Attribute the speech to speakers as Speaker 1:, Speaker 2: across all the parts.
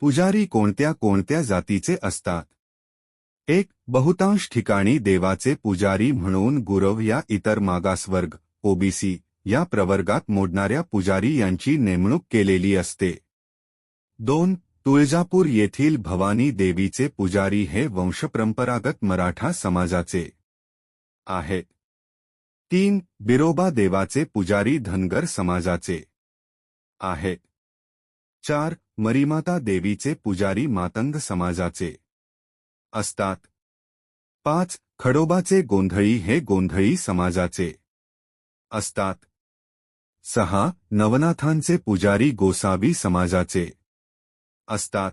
Speaker 1: पुजारी कोणत्या कोणत्या जातीचे असतात? एक, बहुतांश ठिकाणी देवाचे पुजारी म्हणून गुरव या इतर मागासवर्ग ओबीसी या प्रवर्गात मोडणाऱ्या पुजारी यांची नेमणूक केलेली असते. दोन, तुळजापूर येथील भवानी देवीचे पुजारी हे वंशपरंपरागत मराठा समाजाचे आहेत. तीन, बिरोबा देवाचे पुजारी धनगर समाजाचे आहेत. चार मरीमाता देवीचे पुजारी मातंग समाजाचे. असतात. पाच, खडोबाचे गोंधळी हे गोंधळी समाजाचे. असतात. सहा, नवनाथांचे पुजारी गोसावी समाजाचे. असतात.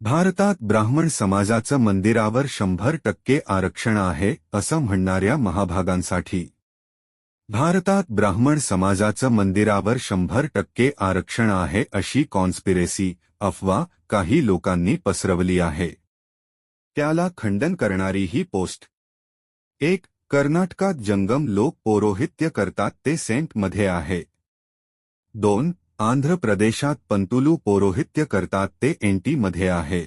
Speaker 1: भारतात ब्राह्मण समाजाचं मंदिरावर शंभर टक्के आरक्षण आहे, असं म्हणणाऱ्या महाभागांसाठी. भारतात ब्राह्मण समाजाचं मंदिरावर शंभर टक्के आरक्षण आहे अशी कॉन्स्पिरेसी अफवा काही लोकांनी पसरवली आहे. त्याला खंडन करणारी ही पोस्ट. एक, कर्नाटकात जंगम लोक पौरोहित्य करतात ते सेंटमध्ये आहे. दोन, आंध्र प्रदेशात पंतुलू पौरोहित्य करतात ते एनटीमध्ये आहे.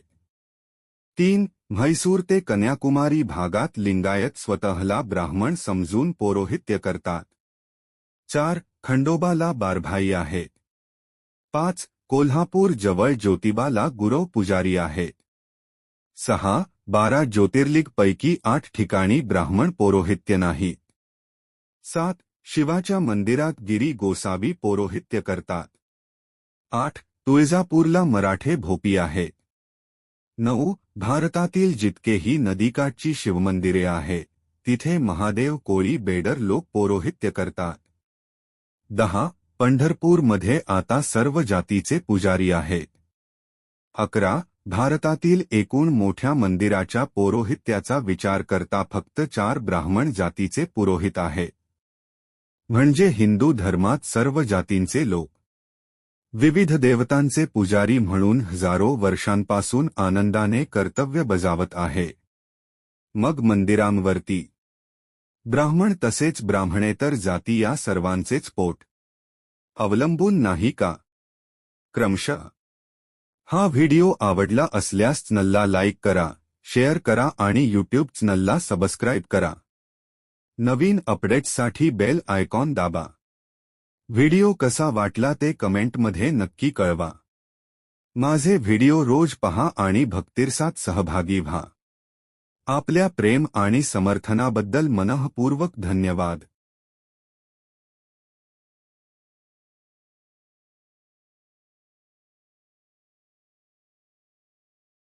Speaker 1: तीन, म्हैसूर ते कन्याकुमारी भागात लिंगायत स्वतःला ब्राह्मण समजून पौरोहित्य करतात. चार खंडोबाला बारभाई आहे. पाच कोल्हापूर जवळ ज्योतिबाला गुरव पुजारी आहे. सहा बारा ज्योतिर्लिगपैकी आठ ठिकाणी ब्राह्मण पौरोहित्य नाही. सात शिवाच्या मंदिरात गिरी गोसावी पौरोहित्य करतात. आठ तुळजापूरला मराठे भोपी आहे. नऊ भारतातील जितकेही नदीकाठची शिवमंदिरे आहे, तिथे महादेव कोळी बेडर लोक पौरोहित्य करतात. दहा, पंढरपूरमध्ये आता सर्व जातीचे पुजारी अकरा, भारतातील एकूण मोठ्या मंदिराच्या पौरोहित्याचा विचार करता फक्त चार ब्राह्मण जातीचे पुरोहित आहेत म्हणजे हिंदू धर्मात सर्व जातींचे लोक. विविध देवतांचे पुजारी म्हणून हजारो वर्षांपासून आनंदाने कर्तव्य बजावत आहे. मग मंदिरांवरती ब्राह्मण तसेच ब्राह्मणेतर जाती या सर्वांचेच पोट. अवलंबून नाही का? क्रमशः. हा व्हिडिओ आवडला असल्यास चॅनलला लाईक करा शेअर करा आणि यूट्यूब चॅनलला सबस्क्राईब करा. नवीन अपडेट्ससाठी बेल आयकॉन दाबा. व्हिडिओ कसा वाटला ते कमेंटमध्ये नक्की कळवा. माझे व्हिडिओ रोज पहा आणि भक्तिरसात सहभागी व्हा. आपल्या प्रेम आणि समर्थनाबद्दल मनःपूर्वक धन्यवाद.